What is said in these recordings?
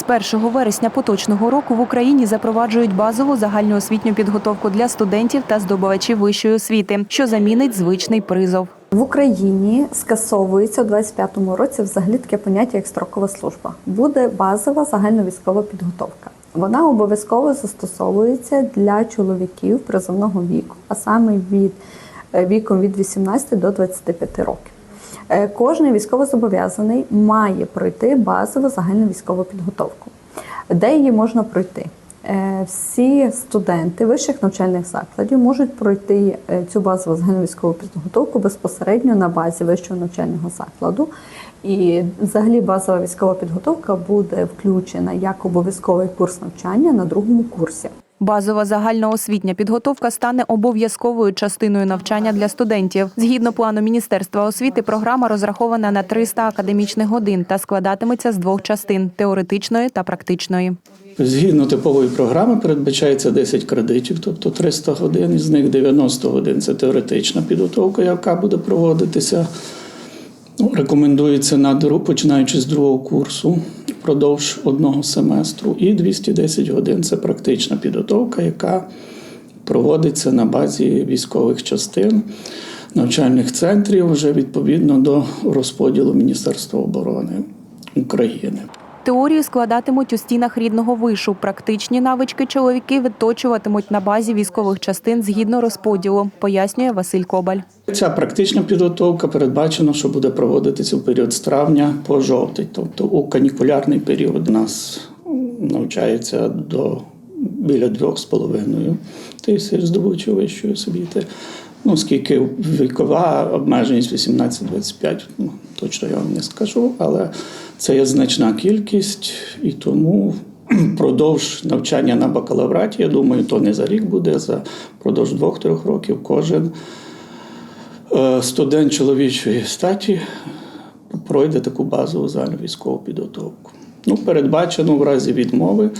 З 1 вересня поточного року в Україні запроваджують базову загальноосвітню підготовку для студентів та здобувачів вищої освіти, що замінить звичний призов. В Україні скасовується у 25-му році взагалі таке поняття як строкова служба. Буде базова загальновійськова підготовка. Вона обов'язково застосовується для чоловіків призовного віку, а саме від е, віком від 18 до 25 років. Е, Кожний військовозобов'язаний має пройти базову загальновійськову підготовку. Де її можна пройти? Е, Всі студенти вищих навчальних закладів можуть пройти е, цю базову загальновійськову підготовку безпосередньо на базі вищого навчального закладу. І взагалі базова військова підготовка буде включена як обов'язковий курс навчання на другому курсі. Базова загальноосвітня підготовка стане обов'язковою частиною навчання для студентів. Згідно плану Міністерства освіти, програма розрахована на 300 академічних годин та складатиметься з двох частин теоретичної та практичної. Згідно типової програми передбачається 10 кредитів, тобто 300 годин, із них 90 годин це теоретична підготовка, яка буде проводитися. Ну, рекомендується на починаючи з другого курсу впродовж одного семестру, і 210 годин це практична підготовка, яка проводиться на базі військових частин, навчальних центрів вже відповідно до розподілу Міністерства оборони України. Теорію складатимуть у стінах рідного вишу. Практичні навички чоловіки відточуватимуть на базі військових частин згідно розподілу, пояснює Василь Кобаль. Ця практична підготовка передбачено, що буде проводитися в період з травня по жовтень, тобто у канікулярний період у нас навчається до біля 2,5 тисяч здобувачів вищої освіти. Ну, скільки вікова обмеженість 18-25, ну, точно я вам не скажу, але це є значна кількість, і тому продовж навчання на бакалавраті, я думаю, то не за рік буде, за продовж двох-трьох років кожен Е, студент чоловічої статі пройде таку базову загальну військову підготовку. Ну, передбачено в разі відмови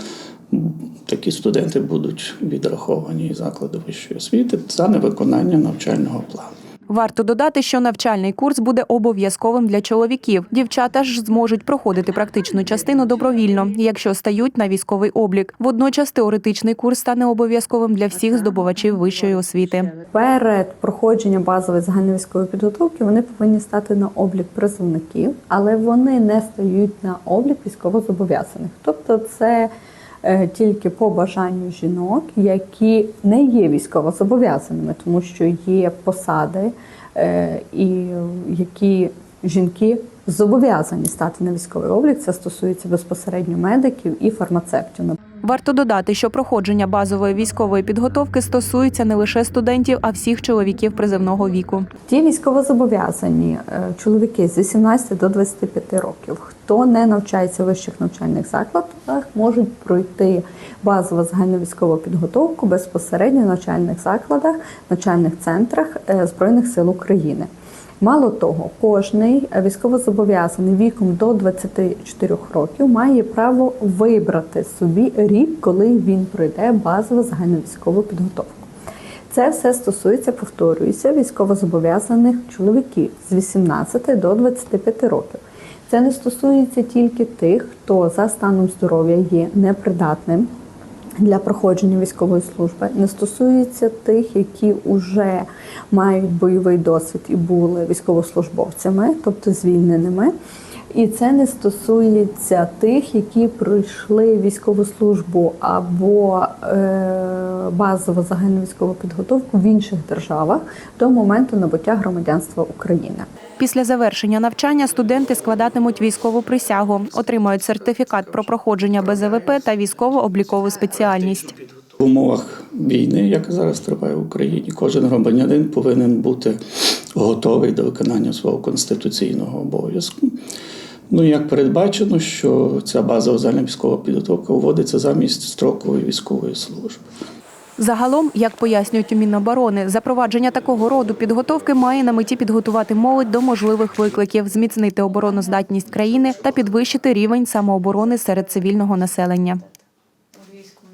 такі студенти будуть відраховані із закладу вищої освіти за невиконання навчального плану. Варто додати, що навчальний курс буде обов'язковим для чоловіків. Дівчата ж зможуть проходити практичну частину добровільно, якщо стають на військовий облік. Водночас теоретичний курс стане обов'язковим для всіх здобувачів вищої освіти. Перед проходженням базової загальновійськової підготовки вони повинні стати на облік призовників, але вони не стають на облік військовозобов'язаних. Тобто це тільки по бажанню жінок, які не є військовозобов'язаними, тому що є посади, е, і які жінки зобов'язані стати на військовий облік. Це стосується безпосередньо медиків і фармацевтів. Варто додати, що проходження базової військової підготовки стосується не лише студентів, а всіх чоловіків приземного віку. Ті військовозобов'язані е, чоловіки з 18 до 25 років, хто не навчається в вищих навчальних закладах, можуть пройти базову загальновійськову підготовку безпосередньо в навчальних закладах, навчальних центрах е, Збройних сил України. Мало того, кожний військовозобов'язаний віком до 24 років має право вибрати собі рік, коли він пройде базову загальновійськову підготовку. Це все стосується, повторююся, військовозобов'язаних чоловіків з 18 до 25 років. Це не стосується тільки тих, хто за станом здоров'я є непридатним для проходження військової служби, не стосується тих, які вже мають бойовий досвід і були військовослужбовцями, тобто звільненими. І це не стосується тих, які пройшли військову службу або базову загальну військову підготовку в інших державах до моменту набуття громадянства України. Після завершення навчання студенти складатимуть військову присягу, отримають сертифікат про проходження БЗВП та військово-облікову спеціальність. В умовах війни, яка зараз триває в Україні, кожен громадянин повинен бути готовий до виконання свого конституційного обов'язку. Ну, як передбачено, що ця базова загальна військова підготовка вводиться замість строкової військової служби. Загалом, як пояснюють у Міноборони, запровадження такого роду підготовки має на меті підготувати молодь до можливих викликів, зміцнити обороноздатність країни та підвищити рівень самооборони серед цивільного населення.